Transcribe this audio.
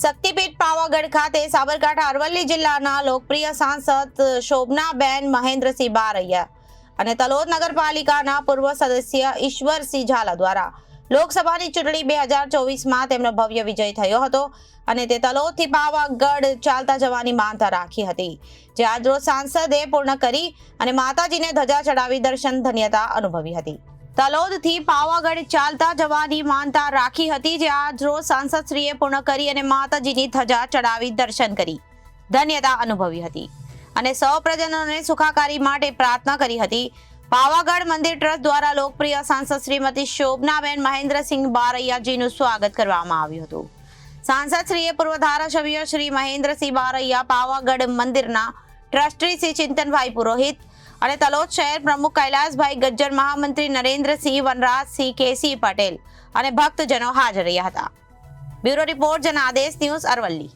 શક્તિપીઠ પાવાગઢ ખાતે સાબરકાંઠા અરવલ્લી જિલ્લાના લોકપ્રિય સાંસદ શોભનાબેન મહેન્દ્રસિંહ બારૈયા અને તલોદ નગરપાલિકાના પૂર્વ સદસ્ય ઈશ્વરસિંહ ઝાલા દ્વારા લોકસભાની ચૂંટણી બે હજાર ચોવીસમાં તેમનો ભવ્ય વિજય થયો હતો અને તે તલોદથી પાવાગઢ ચાલતા જવાની માનતા રાખી હતી. જે આજરોજ સાંસદે પૂર્ણ કરી અને માતાજીને ધજા ચડાવી દર્શન ધન્યતા અનુભવી હતી. તલોદથી પાવાગઢ ચાલતા જવાની માનતા રાખી હતી, જે આજ રોજ સાંસદશ્રીએ પૂર્ણ કરી અને માતાજીની ધજા ચડાવી દર્શન કરી. ધન્યતા અનુભવી હતી અને સૌ પ્રજનોને સુખાકારી માટે પ્રાર્થના કરી હતી. પાવાગઢ મંદિર ટ્રસ્ટ દ્વારા લોકપ્રિય સાંસદ શ્રીમતી શોભનાબેન મહેન્દ્રસિંહ બારૈયાજીનું સ્વાગત કરવામાં આવ્યું હતું. સાંસદ શ્રીએ પૂર્વ ધારાસભ્ય શ્રી મહેન્દ્રસિંહ બારૈયા પાવાગઢ મંદિરના ટ્રસ્ટી શ્રી ચિંતનભાઈ પુરોહિત અને તલોદ શહેર પ્રમુખ કૈલાસભાઈ ગજ્જર, મહામંત્રી નરેન્દ્રસિંહ વનરાજસિંહ કેસી પટેલ અને ભક્તજનો હાજર રહ્યા હતા. Bureau report, Janadesh news Aravalli.